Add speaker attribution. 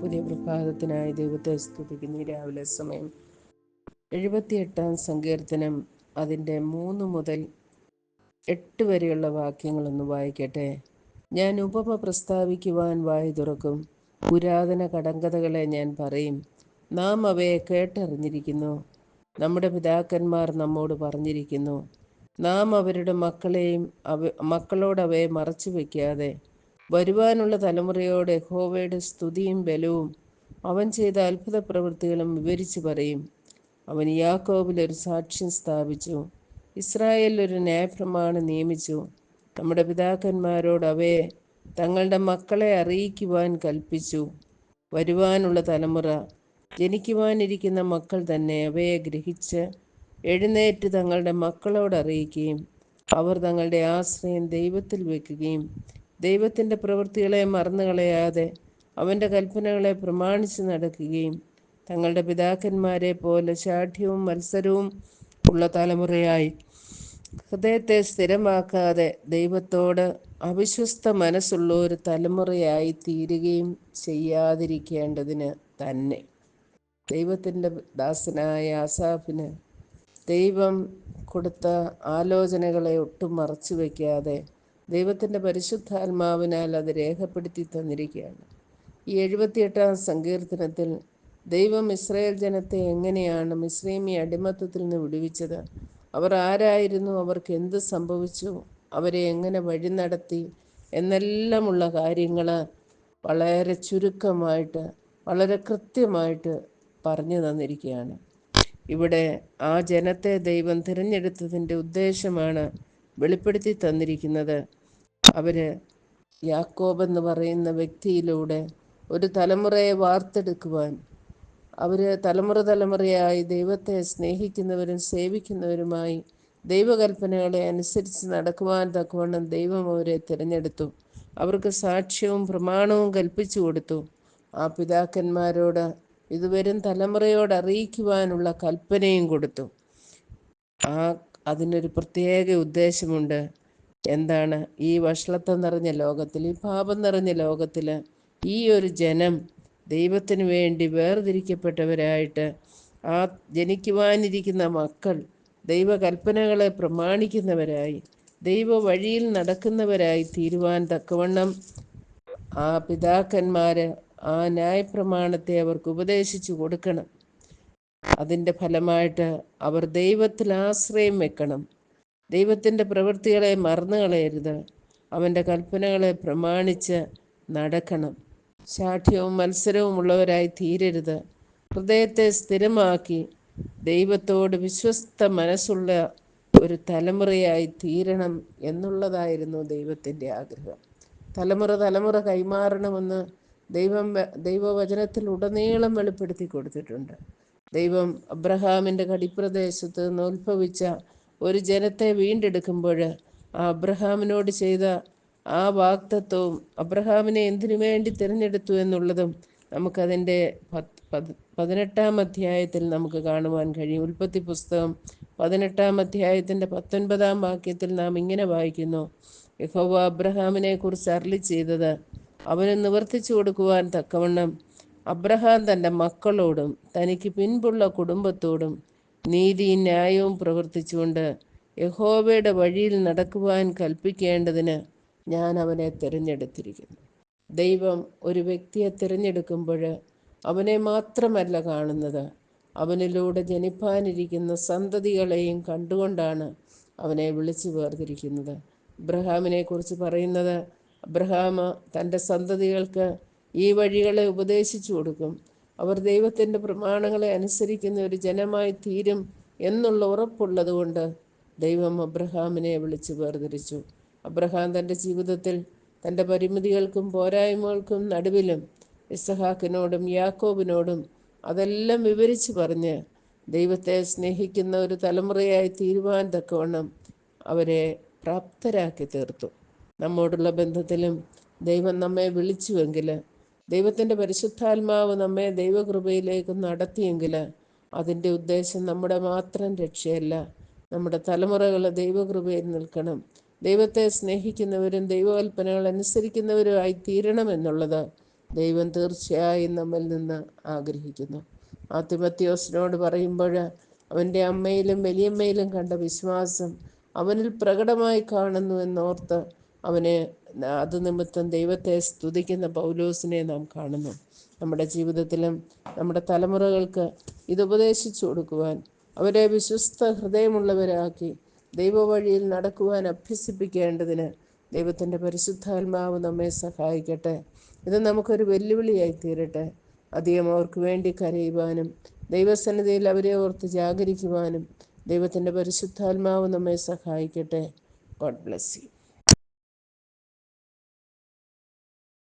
Speaker 1: പുതിയ പ്രഭാതത്തിനായി ദൈവത്തെ സ്തുതിക്കുന്ന. രാവിലെ സമയം എഴുപത്തിയെട്ടാം സങ്കീർത്തനം അതിന്റെ മൂന്ന് മുതൽ എട്ട് വരെയുള്ള വാക്യങ്ങളൊന്ന് വായിക്കട്ടെ. ഞാൻ ഉപമ പ്രസ്താവിക്കുവാൻ വായി തുറക്കും. പുരാതന കടങ്കഥകളെ ഞാൻ പറയും. നാം അവയെ കേട്ടറിഞ്ഞിരിക്കുന്നു. നമ്മുടെ പിതാക്കന്മാർ നമ്മോട് പറഞ്ഞിരിക്കുന്നു. നാം അവരുടെ മക്കളെയും അവ മക്കളോടവയെ മറച്ചു വയ്ക്കാതെ വരുവാനുള്ള തലമുറയോട് യഹോവയുടെ സ്തുതിയും ബലവും അവൻ ചെയ്ത അത്ഭുത പ്രവൃത്തികളും വിവരിച്ചു പറയും. അവൻ യാക്കോബിൽ ഒരു സാക്ഷ്യം സ്ഥാപിച്ചു. ഇസ്രായേലിൽ ഒരു ന്യായപ്രമാണം നിയമിച്ചു. നമ്മുടെ പിതാക്കന്മാരോട് അവയെ തങ്ങളുടെ മക്കളെ അറിയിക്കുവാൻ കൽപ്പിച്ചു. വരുവാനുള്ള തലമുറ ജനിക്കുവാനിരിക്കുന്ന മക്കൾ തന്നെ അവയെ ഗ്രഹിച്ച് എഴുന്നേറ്റ് തങ്ങളുടെ മക്കളോട് അറിയിക്കുകയും അവർ തങ്ങളുടെ ആശ്രയം ദൈവത്തിൽ വയ്ക്കുകയും ദൈവത്തിന്റെ പ്രവൃത്തികളെ മറന്നുകളയാതെ അവന്റെ കൽപ്പനകളെ പ്രമാണിച്ച് നടക്കുകയും തങ്ങളുടെ പിതാക്കന്മാരെ പോലെ ശാഠ്യവും മത്സരവും ഉള്ള തലമുറയായി. ഹൃദയത്തെ സ്ഥിരമാക്കാതെ ദൈവത്തോട് അവിശ്വസ്ത മനസ്സുള്ള ഒരു തലമുറയായി തീരുകയും ചെയ്യാതിരിക്കേണ്ടതിന് തന്നെ. ദൈവത്തിന്റെ ദാസനായ ആസാഫിന് ദൈവം കൊടുത്ത ആലോചനകളെ ഒട്ടും മറച്ചു വയ്ക്കാതെ ദൈവത്തിന്റെ പരിശുദ്ധാത്മാവിനാൽ അത് രേഖപ്പെടുത്തി തന്നിരിക്കുകയാണ്. ഈ എഴുപത്തിയെട്ടാം സങ്കീർത്തനത്തിൽ ദൈവം ഇസ്രായേൽ ജനത്തെ എങ്ങനെയാണ് മിസ്രൈമി അടിമത്തത്തിൽ നിന്ന് വിടുവിച്ചത്? അവർ ആരായിരുന്നു? അവർക്ക് എന്ത് സംഭവിച്ചു? അവരെ എങ്ങനെ വഴി നടത്തി എന്നെല്ലാമുള്ള കാര്യങ്ങൾ വളരെ ചുരുക്കമായിട്ട് വളരെ കൃത്യമായിട്ട് പറഞ്ഞു തന്നിരിക്കുകയാണ്. ഇവിടെ ആ ജനത്തെ ദൈവം തിരഞ്ഞെടുത്തതിന്റെ ഉദ്ദേശമാണ് വെളിപ്പെടുത്തി തന്നിരിക്കുന്നത്. അവർ യാക്കോബ് എന്ന് പറയുന്ന വ്യക്തിയിലൂടെ ഒരു തലമുറയെ വാർത്തെടുക്കുവാൻ അവർ തലമുറ തലമുറയായി ദൈവത്തെ സ്നേഹിക്കുന്നവരും സേവിക്കുന്നവരുമായി ദൈവകൽപ്പനകളെ അനുസരിച്ച് നടക്കുവാൻ തക്കവണ്ണം ദൈവം അവരെ തിരഞ്ഞെടുത്തു. അവർക്ക് സാക്ഷ്യവും പ്രമാണവും കൽപ്പിച്ചു കൊടുത്തു. ആ പിതാക്കന്മാരോട് ഇതുവരും തലമുറയോട് അറിയിക്കുവാനുള്ള കൽപ്പനയും കൊടുത്തു. ആ അതിനൊരു പ്രത്യേക ഉദ്ദേശമുണ്ട്. എന്താണ്? ഈ വഷളത്വം നിറഞ്ഞ ലോകത്തിൽ ഈ പാപം നിറഞ്ഞ ലോകത്തിൽ ഈ ഒരു ജനം ദൈവത്തിന് വേണ്ടി വേർതിരിക്കപ്പെട്ടവരായിട്ട് ആ ജനിക്കുവാനിരിക്കുന്ന മക്കൾ ദൈവകൽപ്പനകളെ പ്രമാണിക്കുന്നവരായി ദൈവ വഴിയിൽ നടക്കുന്നവരായി തീരുവാൻ തക്കവണ്ണം ആ പിതാക്കന്മാർ ആ ന്യായപ്രമാണത്തെ അവർക്ക് ഉപദേശിച്ചു കൊടുക്കണം. അതിന്റെ ഫലമായിട്ട് അവർ ദൈവത്തിൽ ആശ്രയം വെക്കണം. ദൈവത്തിന്റെ പ്രവൃത്തികളെ മറന്നു കളയരുത്. അവന്റെ കൽപ്പനകളെ പ്രമാണിച്ച് നടക്കണം. ശാഠ്യവും മത്സരവും ഉള്ളവരായി തീരരുത്. ഹൃദയത്തെ സ്ഥിരമാക്കി ദൈവത്തോട് വിശ്വസ്ത മനസ്സുള്ള ഒരു തലമുറയായി തീരണം എന്നുള്ളതായിരുന്നു ദൈവത്തിന്റെ ആഗ്രഹം. തലമുറ തലമുറ കൈമാറണമെന്ന് ദൈവം ദൈവവചനത്തിൽ ഉടനീളം വെളിപ്പെടുത്തി കൊടുത്തിട്ടുണ്ട്. ദൈവം അബ്രഹാമിന്റെ കടിപ്രദേശത്ത് നിന്ന് ഉത്ഭവിച്ച ഒരു ജനത്തെ വീണ്ടെടുക്കുമ്പോൾ അബ്രഹാമിനോട് ചെയ്ത ആ വാക്തത്വവും അബ്രഹാമിനെ എന്തിനു വേണ്ടി തിരഞ്ഞെടുത്തു എന്നുള്ളതും നമുക്കതിന്റെ പതിനെട്ടാം അധ്യായത്തിൽ നമുക്ക് കാണുവാൻ കഴിയും. ഉൽപ്പത്തി പുസ്തകം പതിനെട്ടാം അധ്യായത്തിന്റെ പത്തൊൻപതാം വാക്യത്തിൽ നാം ഇങ്ങനെ വായിക്കുന്നു. യഹോവ അബ്രഹാമിനെ കുറിച്ച് അരളി ചെയ്തത് അവന് നിവർത്തിച്ചു കൊടുക്കുവാൻ തക്കവണ്ണം അബ്രഹാം തന്റെ മക്കളോടും തനിക്ക് പിൻപുള്ള കുടുംബത്തോടും നീതിയും ന്യായവും പ്രവർത്തിച്ചുകൊണ്ട് യഹോവയുടെ വഴിയിൽ നടക്കുവാൻ കൽപ്പിക്കേണ്ടതിന് ഞാൻ അവനെ തിരഞ്ഞെടുത്തിരിക്കുന്നു. ദൈവം ഒരു വ്യക്തിയെ തിരഞ്ഞെടുക്കുമ്പോൾ അവനെ മാത്രമല്ല കാണുന്നത്. അവനിലൂടെ ജനിപ്പാനിരിക്കുന്ന സന്തതികളെയും കണ്ടുകൊണ്ടാണ് അവനെ വിളിച്ചു വേർതിരിക്കുന്നത്. അബ്രഹാമിനെ കുറിച്ച് പറയുന്നത് അബ്രഹാം തന്റെ സന്തതികൾക്ക് ഈ വഴികളെ ഉപദേശിച്ചു കൊടുക്കും. അവർ ദൈവത്തിന്റെ പ്രമാണങ്ങളെ അനുസരിക്കുന്ന ഒരു ജനമായി തീരും എന്നുള്ള ഉറപ്പുള്ളതുകൊണ്ട് ദൈവം അബ്രഹാമിനെ വിളിച്ച് വേർതിരിച്ചു. അബ്രഹാം തന്റെ ജീവിതത്തിൽ തന്റെ പരിമിതികൾക്കും പോരായ്മകൾക്കും നടുവിലും ഇസഹാക്കിനോടും യാക്കോബിനോടും അതെല്ലാം വിവരിച്ച് പറഞ്ഞ് ദൈവത്തെ സ്നേഹിക്കുന്ന ഒരു തലമുറയായി തീരുവാൻ തക്കവണ്ണം അവരെ പ്രാപ്തരാക്കി തീർത്തു. നമ്മോടുള്ള ബന്ധത്തിലും ദൈവം നമ്മെ വിളിച്ചുവെങ്കിൽ ദൈവത്തിന്റെ പരിശുദ്ധാത്മാവ് നമ്മെ ദൈവകൃപയിലേക്ക് നടത്തിയെങ്കിൽ അതിന്റെ ഉദ്ദേശം നമ്മുടെ മാത്രം രക്ഷയല്ല. നമ്മുടെ തലമുറകൾ ദൈവകൃപയിൽ നിൽക്കണം. ദൈവത്തെ സ്നേഹിക്കുന്നവരും ദൈവകൽപ്പനകൾ അനുസരിക്കുന്നവരുമായി തീരണം എന്നുള്ളത് ദൈവം തീർച്ചയായും നമ്മിൽ നിന്ന് ആഗ്രഹിക്കുന്നു. ആത്മത്യോസിനോട് പറയുമ്പോൾ അവന്റെ അമ്മയിലും വലിയമ്മയിലും കണ്ട വിശ്വാസം അവനിൽ പ്രകടമായി കാണുന്നു എന്നോർത്ത് അവനെ അത് നിമിത്തം ദൈവത്തെ സ്തുതിക്കുന്ന പൗലോസിനെ നാം കാണുന്നു. നമ്മുടെ ജീവിതത്തിലും നമ്മുടെ തലമുറകൾക്ക് ഇത് ഉപദേശിച്ചു കൊടുക്കുവാൻ അവരെ വിശ്വസ്ത ഹൃദയമുള്ളവരാക്കി ദൈവവഴിയിൽ നടക്കുവാൻ അഭ്യസിപ്പിക്കേണ്ടതിന് ദൈവത്തിന്റെ പരിശുദ്ധാത്മാവ് നമ്മെ സഹായിക്കട്ടെ. ഇത് നമുക്കൊരു വെല്ലുവിളിയായി തീരട്ടെ. അധികം അവർക്ക് വേണ്ടി കരയുവാനും ദൈവസന്നിധിയിൽ അവരെ ഓർത്ത് ജാഗരിക്കുവാനും ദൈവത്തിന്റെ പരിശുദ്ധാത്മാവ് നമ്മെ സഹായിക്കട്ടെ. God bless you.